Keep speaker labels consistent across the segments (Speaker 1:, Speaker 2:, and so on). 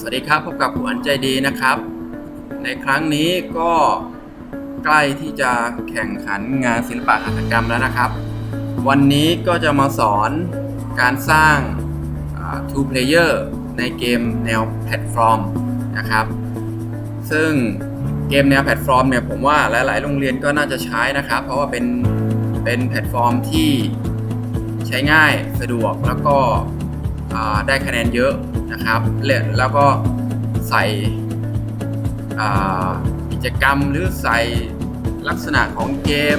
Speaker 1: สวัสดีครับพบกับผู้อันใจดีนะครับ ในครั้งนี้ก็ใกล้ที่จะแข่งขันงานศิลปะหัตถกรรมแล้วนะครับ วันนี้ก็จะมาสอนการสร้าง two player ในเกมแนวแพลตฟอร์มนะครับ ซึ่งเกมแนวแพลตฟอร์มเนี่ยผมว่าหลายๆ โรงเรียนก็น่าจะใช้นะครับ เพราะว่าเป็นเป็นแพลตฟอร์มที่ใช้ง่ายสะดวกแล้วก็ได้คะแนนเยอะ นะครับแล้วก็ใส่กิจกรรมหรือใส่ลักษณะของเกม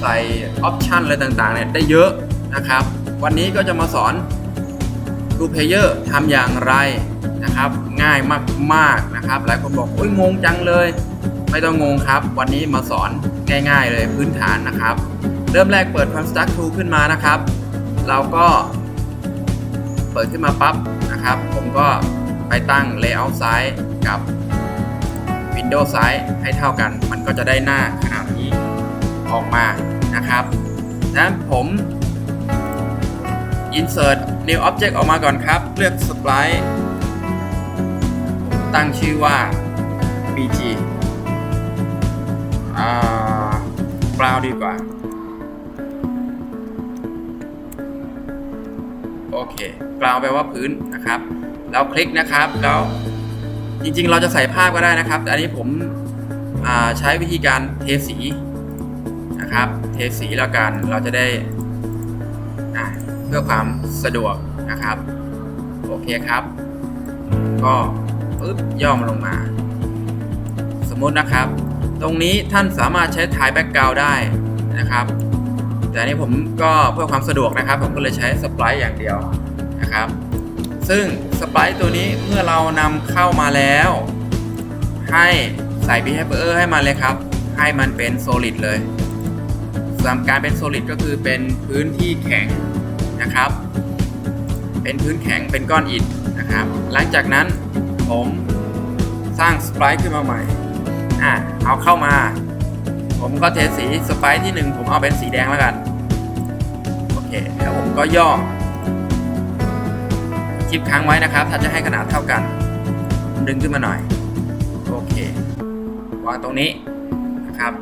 Speaker 1: ใส่ออปชันอะไรต่างๆเนี่ยได้เยอะนะครับ วันนี้ก็จะมาสอนทูเพเยอร์ทำอย่างไรนะครับ ง่ายมากๆนะครับ หลายคนบอกโอ้ยงงจังเลย ไม่ต้องงงครับ วันนี้มาสอนง่ายๆเลยพื้นฐานนะครับ เริ่มแรกเปิด Construct Tool ขึ้นมานะครับ เราก็เปิดขึ้นมาปั๊บ นะครับ ผมก็ไปตั้ง Layout ซ้ายกับ Windows ซ้ายให้เท่ากัน มันก็จะได้หน้าขนาดนี้ออกมานะครับดังนั้นผม Insert New Object ออกมาก่อนครับ เลือก Sprite ตั้งชื่อว่า BG อ่า Brown ดีกว่า โอเค Brown แปลว่าพื้นนะครับ แล้วคลิกนะครับแล้วจริงๆ เราจะใส่ภาพก็ได้นะครับ แต่อันนี้ผมใช้วิธีการเทสีนะครับ เทสีแล้วกันเราจะได้เพื่อความสะดวกนะครับ โอเคครับ ก็ปึ๊บย่อมลงมา สมมุตินะครับ ตรงนี้ท่านสามารถใช้ถ่ายแบ็กกราวได้นะครับ แต่อันนี้ผมก็เพื่อความสะดวกนะครับ ผมก็เลยใช้สปายอย่างเดียวนะครับ ซึ่งสปายตัวนี้เมื่อเรานำเข้ามาแล้ว ให้ใส่ behavior ให้มันเลยครับ ให้มันเป็น solid เลยสำหรับการเป็น solid ก็คือเป็นพื้นที่แข็งนะครับ เป็นพื้นแข็งเป็นก้อนอิฐนะครับ หลังจากนั้นผมสร้างสไปร์ขึ้นมาใหม่อะเอาเข้ามา ผมก็เทสีสไปร์ที่หนึ่งผมเอาเป็นสีแดงแล้วกัน คแล้วผมก็ย่อชิปค้างไว้นะครับถ้าจะให้ขนาดเท่ากัน ดึงขึ้นมาหน่อย โอเควางตรงนี้นะครับ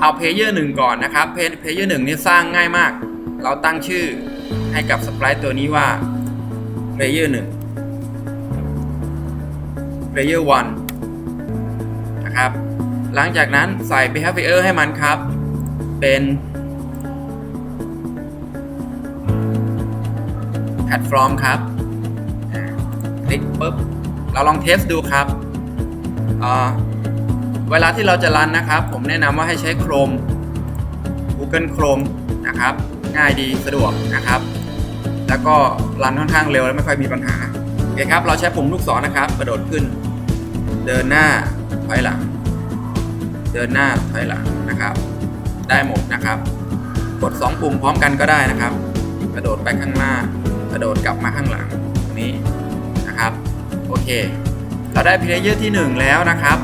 Speaker 1: เอาเพลเยอร์หนึ่งก่อนนะครับเพลเยอร์หนึ่งนี่สร้างง่ายมาก เราตั้งชื่อให้กับสปายตัวนี้ว่า player 1 player 1นะครับ หลังจากนั้นใส่ behavior ให้มันครับ เป็น platform ครับคลิกปุ๊บ เราลองเทสดูครับ เวลาที่เราจะรันนะครับ ผมแนะนำว่าให้ใช้ Chrome Google Chrome นะครับ ง่ายดีสะดวกนะครับ แล้วก็รันค่อนข้างเร็วและไม่ค่อยมีปัญหาโอเคครับ เราใช้ปุ่มลูกศรนะครับ กระโดดขึ้น เดินหน้าถอยหลัง เดินหน้าถอยหลังนะครับ ได้หมดนะครับ กด 2 ปุ่มพร้อมกันก็ได้นะครับ กระโดดไปข้างหน้า กระโดดกลับมาข้างหลังตรงนี้นะครับโอเค เราได้เพลเยอร์ที่ 1 แล้วนะครับ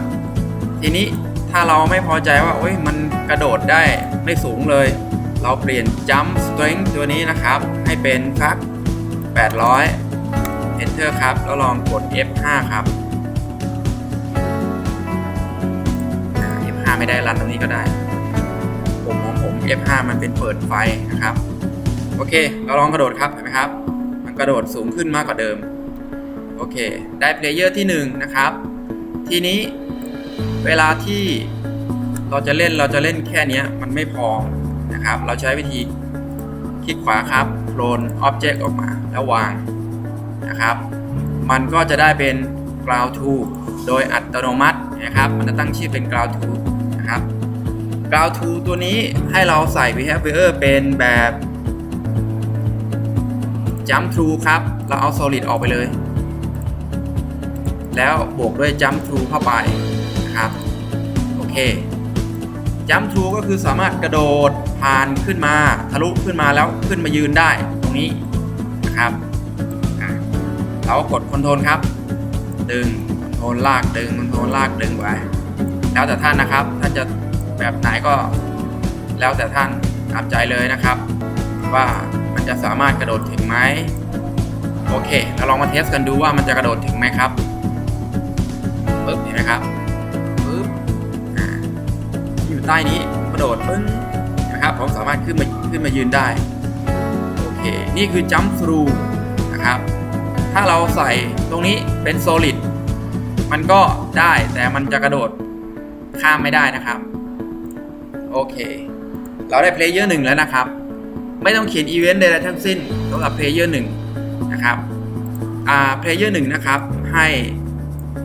Speaker 1: ทีนี้ถ้าเราไม่พอใจว่าโอ้ยมันกระโดดได้ไม่สูงเลย เราเปลี่ยน jump strength ตัวนี้นะครับ ให้เป็นสัก800 enter ครับ แล้วลองกด F5 ครับ F5 ไม่ได้รันตรงนี้ก็ได้ ผมของผม F5 มันเป็นเปิดไฟนะครับ โอเค เราลองกระโดดครับเห็นไหมครับ กระโดดสูงขึ้นมากกว่าเดิม โอเค ได้เพลเยอร์ที่1นะครับ ทีนี้เวลาที่เราจะเล่นเราจะเล่นแค่นี้มันไม่พอนะครับ เราใช้วิธีคลิกขวาครับโคลนอ็อบเจกต์ออกมาแล้ววางนะครับ มันก็จะได้เป็น ground to โดยอัตโนมัตินะครับ มันจะตั้งชื่อเป็น ground to นะครับ ground to ตัวนี้ให้เราใส่ behavior เป็นแบบ jump through ครับ เราเอา solid ออกไปเลย แล้วบวกด้วย jump through เข้าไปนะครับ โอเค jump through ก็คือสามารถกระโดดผ่านขึ้นมาทะลุขึ้นมาแล้วขึ้นมายืนได้ตรงนี้นะครับ เราก็กดคอนโทรลครับ ดึงคอนโทรลลากดึงคอนโทรลลากดึงไปแล้วแต่ท่านนะครับ ท่านจะแบบไหนก็แล้วแต่ท่านตามใจเลยนะครับว่า มันจะสามารถกระโดดถึงไหมโอเคเราลองมาเทสกันดูว่ามันจะกระโดดถึงไหมครับปึ๊บเห็นไหมครับปึ๊บอ่าอยู่ใต้นี้กระโดดปึ้งนะครับผมสามารถขึ้นมาขึ้นมายืนได้โอเคนี่คือ jump through นะครับ ถ้าเราใส่ตรงนี้เป็น solid มันก็ได้แต่มันจะกระโดดข้ามไม่ได้นะครับ โอเค เราได้ player 1แล้วนะครับ ไม่ต้องเขียน event ใดๆทั้งสิ้นสำหรับ player 1นะครับอ่า player 1นะครับให้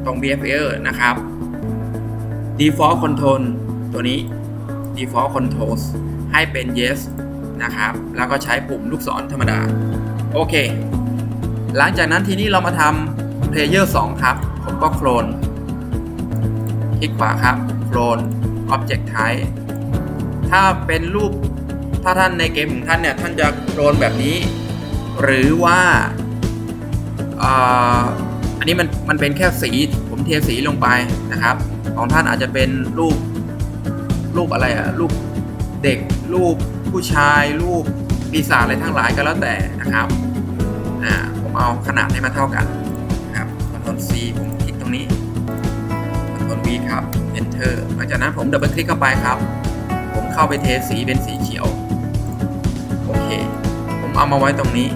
Speaker 1: ตรง behavior นะครับ default control ตัวนี้ default controls ให้เป็น yes นะครับ แล้วก็ใช้ปุ่มลูกศรธรรมดา โอเค หลังจากนั้นทีนี้เรามาทำ player 2 ครับ ผมก็ clone คลิกขวาครับ clone object type ถ้าเป็นรูป ถ้าท่านในเกมของท่านเนี่ยท่านจะโคลนแบบนี้ หรือว่าอันนี้มันมันเป็นแค่สีผมเทสีลงไปนะครับ ของท่านอาจจะเป็นรูปรูปอะไรอะรูปเด็กรูปผู้ชายรูปปีศาจอะไรทั้งหลายก็แล้วแต่นะครับอ่าผมเอาขนาดให้มันเท่ากันนะครับ Ctrl C ผมคลิกตรงนี้ Ctrl V ครับ Enter หลังจากนั้นผมดับเบิลคลิกเข้าไปครับ ผมเข้าไปเทสีเป็นสีเขียว เอามาไว้ตรงนี้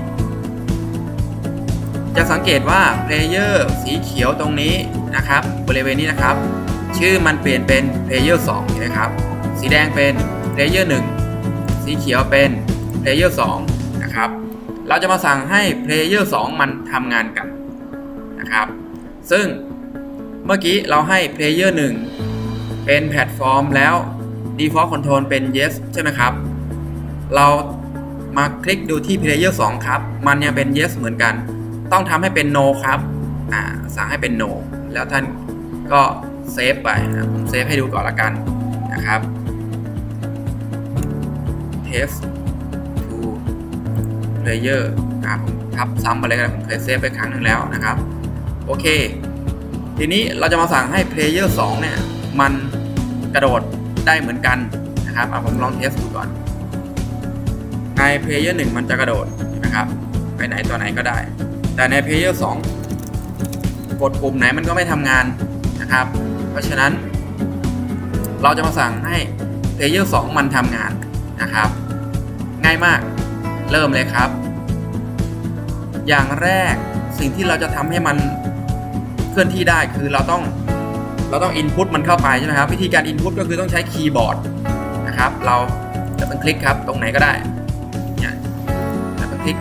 Speaker 1: จะสังเกตว่าเพลเยอร์สีเขียวตรงนี้นะครับ บริเวณนี้นะครับ ชื่อมันเปลี่ยนเป็นเพลเยอร์2เห็นไหมครับ สีแดงเป็นเพลเยอร์1สีเขียวเป็นเพลเยอร์2นะครับ เราจะมาสั่งให้เพลเยอร์2มันทำงานกันนะครับ ซึ่งเมื่อกี้เราให้เพลเยอร์1เป็นแพลตฟอร์มแล้ว default control เป็น yes ใช่ไหมครับ เรา มาคลิกดูที่ player 2 ครับ มันยังเป็น yes เหมือนกัน ต้องทำให้เป็น no ครับอ่าสั่งให้เป็น no แล้วท่านก็เซฟไปนะผมเซฟให้ดูก่อนละกันนะครับ test to player อ่าผมทับซ้ำไปเลยกันผมเคยเซฟไปครั้งหนึ่งแล้วนะครับ โอเค ทีนี้เราจะมาสั่งให้ player 2 เนี่ย มันกระโดดได้เหมือนกันนะครับเอาผมลองเทสดูก่อน ใน player 1มันจะกระโดดนะครับ ไปไหนตัวไหนก็ได้ แต่ใน player 2กดปุ่มไหนมันก็ไม่ทำงานนะครับ เพราะฉะนั้น เราจะมาสั่งให้ player 2มันทำงานนะครับ ง่ายมากเริ่มเลยครับ อย่างแรกสิ่งที่เราจะทำให้มันเคลื่อนที่ได้คือเราต้องเราต้อง input มันเข้าไปใช่ไหมครับ วิธีการ input ก็คือต้องใช้คีย์บอร์ดนะครับ เราจะเป็นคลิกครับ ตรงไหนก็ได้ ลิก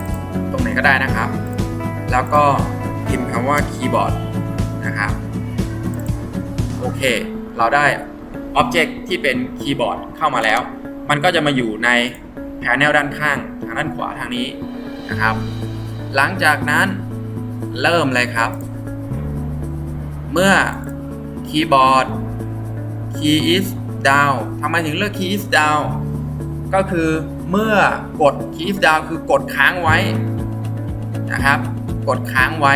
Speaker 1: ตรงไหนก็ได้นะครับ แล้วก็พิมพ์คำว่าคีย์บอร์ดนะครับ โอเค เราได้ Object ที่เป็นคีย์บอร์ดเข้ามาแล้ว มันก็จะมาอยู่ในแผนแนวด้านข้างทางด้านขวาทางนี้นะครับ หลังจากนั้นเริ่มเลยครับ เมื่อคีย์บอร์ด key is down ทำไมถึงเลือก key is down ก็คือ เมื่อกด key is down คือกดค้างไว้นะครับ กดค้างไว้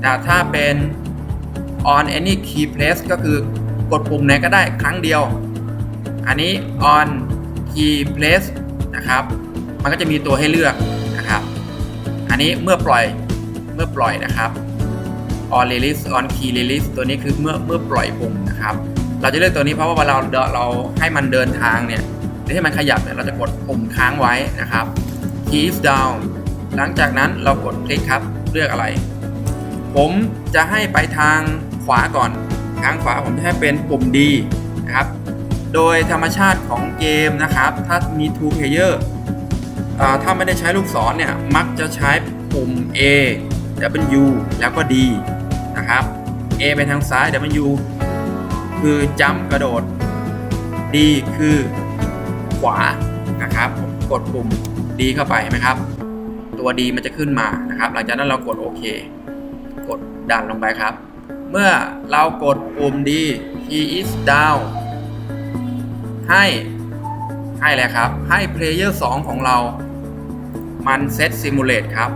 Speaker 1: แต่ถ้าเป็น on any key press ก็คือกดปุ่มไหนก็ได้ครั้งเดียว อันนี้ on key press นะครับ มันก็จะมีตัวให้เลือกนะครับ อันนี้เมื่อปล่อยเมื่อปล่อยนะครับ on release on key release ตัวนี้คือเมื่อเมื่อปล่อยปุ่มนะครับ เราจะเลือกตัวนี้เพราะว่าเวลาเราเราให้มันเดินทางเนี่ย รือให้มันขยับเนี่ยเราจะกดปุ่มค้างไว้นะครับ keys down หลังจากนั้นเรากดคลิกครับเลือกอะไร ผมจะให้ไปทางขวาก่อนทางขวาผมจะให้เป็นปุ่ม D นะครับโดยธรรมชาติของเกมนะครับ ถ้ามี two player ถ้าไม่ได้ใช้ลูกศรเนี่ย มักจะใช้ปุ่ม A W แล้วก็ D นะครับ A ไปทางซ้าย W คือจัมกระโดด D คือ ขวานะครับผมกดปุ่ม D เข้าไปไหมครับ ตัว D มันจะขึ้นมานะครับ หลังจากนั้นเรากดโอเค กดดันลงไปครับ เมื่อเรากดปุ่ม D key is down ให้ให้เลยครับ ให้ player 2ของเรา มันเซตซิมูเลตครับ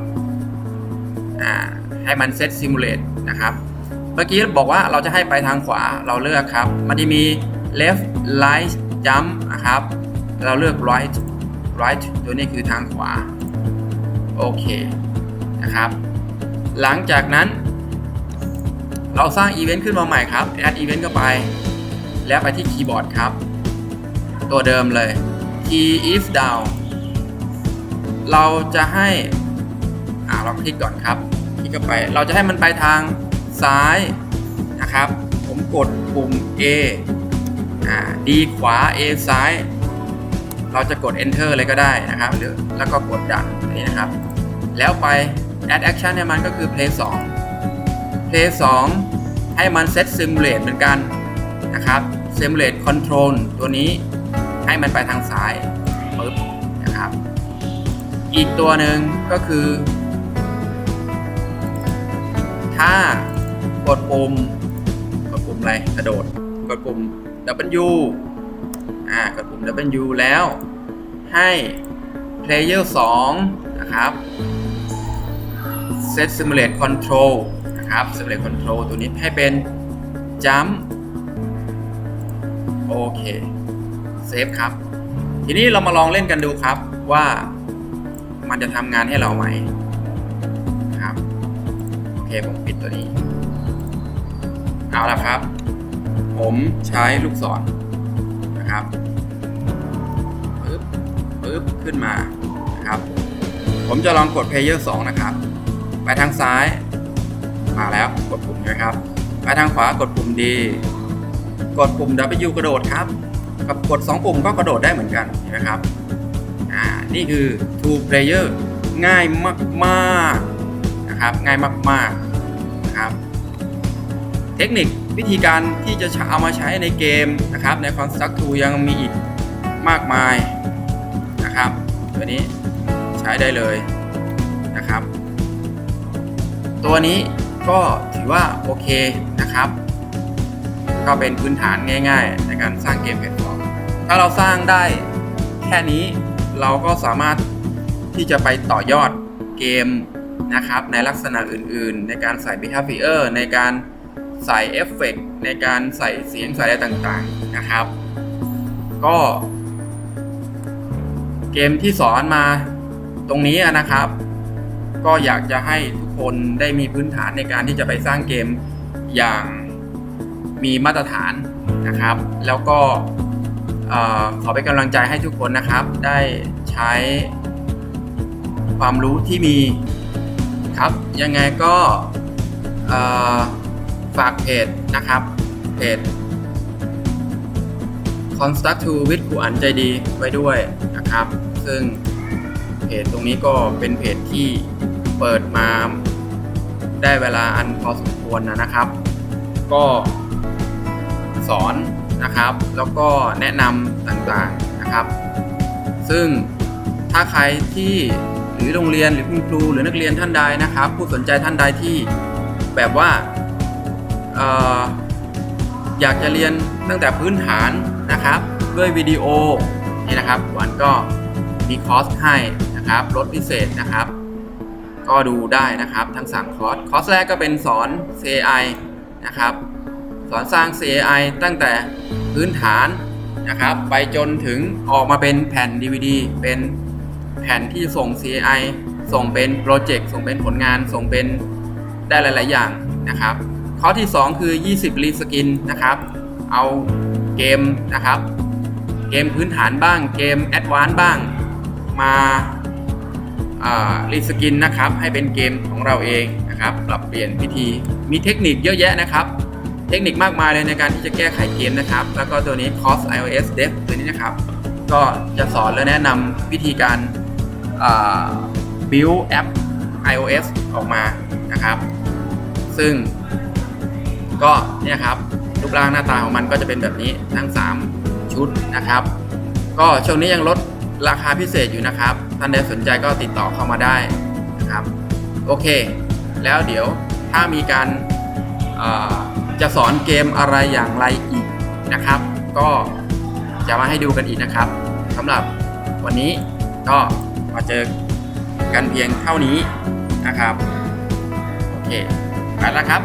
Speaker 1: อ่าให้มันเซตซิมูเลตนะครับ เมื่อกี้บอกว่าเราจะให้ไปทางขวาเราเลือกครับ มันจะมี left right jump นะครับ เราเลือก right right ตัวนี้คือทางขวา โอเค นะครับ หลังจากนั้น เราสร้างอีเวนต์ขึ้นมาใหม่ครับ add event เข้าไป แล้วไปที่คีย์บอร์ดครับ ตัวเดิมเลย key if down เราจะให้ อ่าเราคลิกก่อนครับ คลิกเข้าไป เราจะให้มันไปทางซ้ายนะครับ ผมกดปุ่ม A อ่า D ขวา A ซ้าย เราจะกด enter เลยก็ได้นะครับหรือแล้วก็กดดันนี่นะครับ แล้วไป add action ให้มันก็คือ play 2 play 2 ให้มัน set simulate เหมือนกันนะครับ simulate control ตัวนี้ให้มันไปทางซ้ายปึ๊บนะครับ อีกตัวหนึ่งก็คือ ถ้ากดปุ่มกดปุ่มอะไรกระโดดกดปุ่ม W อ่ากดปุ่ม W แล้ว ให้ player 2 นะครับ set simulate control นะครับ simulate control ตัวนี้ให้เป็น jump โอเคเซฟครับ ทีนี้เรามาลองเล่นกันดูครับว่ามันจะทำงานให้เราไหมครับโอเคผมปิดตัวนี้ เอาละครับ ผมใช้ลูกศร นะครับปึ๊บปึ๊บขึ้นมานะครับ ผมจะลองกด Player 2นะครับ ไปทางซ้าย มาแล้วกดปุ่มนะครับ ไปทางขวากดปุ่ม D กดปุ่ม W กระโดดครับ กับกด 2 ปุ่มก็กระโดดได้เหมือนกันนไหมครับอ่านี่คือ two player ง่ายมากๆนะครับง่ายมากๆนะครับ เทคนิค วิธีการที่จะเอามาใช้ในเกมนะครับ ใน Construct 2ยังมีอีกมากมายนะครับ ตัวนี้ใช้ได้เลยนะครับ ตัวนี้ก็ถือว่าโอเคนะครับ ก็เป็นพื้นฐานง่ายๆ ในการสร้างเกมแพลตฟอร์มถ้าเราสร้างได้แค่นี้เราก็สามารถที่จะไปต่อยอดเกมนะครับ ในลักษณะอื่นๆ ในการใส่ behavior ในการ ใส่เอฟเฟกในการใส่เสียงใส่อะไรต่างๆนะครับ ก็ เกมที่สอนมาตรงนี้นะครับ ก็อยากจะให้ทุกคนได้มีพื้นฐานในการที่จะไปสร้างเกมอย่างมีมาตรฐานนะครับ แล้วก็ขอเป็นกำลังใจให้ทุกคนนะครับ ได้ใช้ความรู้ที่มีครับ ยังไงก็ ฝากเพจนะครับ เพจ Construct to with ครูอันใจดีไว้ด้วยนะครับ ซึ่งเพจตรงนี้ก็เป็นเพจที่เปิดมาได้เวลาอันพอสมควรนะครับ ก็สอนนะครับ แล้วก็แนะนำต่างๆนะครับ ซึ่งถ้าใครที่หรือโรงเรียนหรือคุณครูหรือนักเรียนท่านใดนะครับ ผู้สนใจท่านใดที่แบบว่า อยากจะเรียนตั้งแต่พื้นฐานนะครับ ด้วยวิดีโอนี่นะครับวันก็มีคอร์สให้นะครับลดพิเศษนะครับ ก็ดูได้นะครับทั้ง3คอร์สคอร์สแรกก็เป็นสอน CI นะครับสอนสร้าง CI ตั้งแต่พื้นฐานนะครับไปจนถึงออกมาเป็นแผ่น DVD เป็นแผ่นที่ส่ง CI ส่งเป็นโปรเจกต์ส่งเป็นผลงานส่งเป็นได้หลาย ๆ อย่างนะครับ ข้อที่ 2 คือ 20 รีสกินนะครับ เอาเกมนะครับ เกมพื้นฐานบ้าง เกมแอดวานซ์บ้าง มารีสกินนะครับ ให้เป็นเกมของเราเองนะครับ ปรับเปลี่ยนวิธี มีเทคนิคเยอะแยะนะครับ เทคนิคมากมายเลยในการที่จะแก้ไขเกมนะครับ แล้วก็ตัวนี้ Cos iOS Dev ตัวนี้นะครับ ก็จะสอนและแนะนำวิธีการ build แอป iOS ออกมานะครับ ซึ่ง ก็เนี่ยครับรูปร่างหน้าตาของมันก็จะเป็นแบบนี้ทั้ง 3 ชุดนะครับ ก็ช่วงนี้ยังลดราคาพิเศษอยู่นะครับ ท่านใดสนใจก็ติดต่อเข้ามาได้นะครับ โอเค แล้วเดี๋ยวถ้ามีการจะสอนเกมอะไรอย่างไรอีกนะครับ ก็จะมาให้ดูกันอีกนะครับสำหรับวันนี้ก็มาเจอกันเพียงเท่านี้นะครับ โอเค ไปแล้วครับ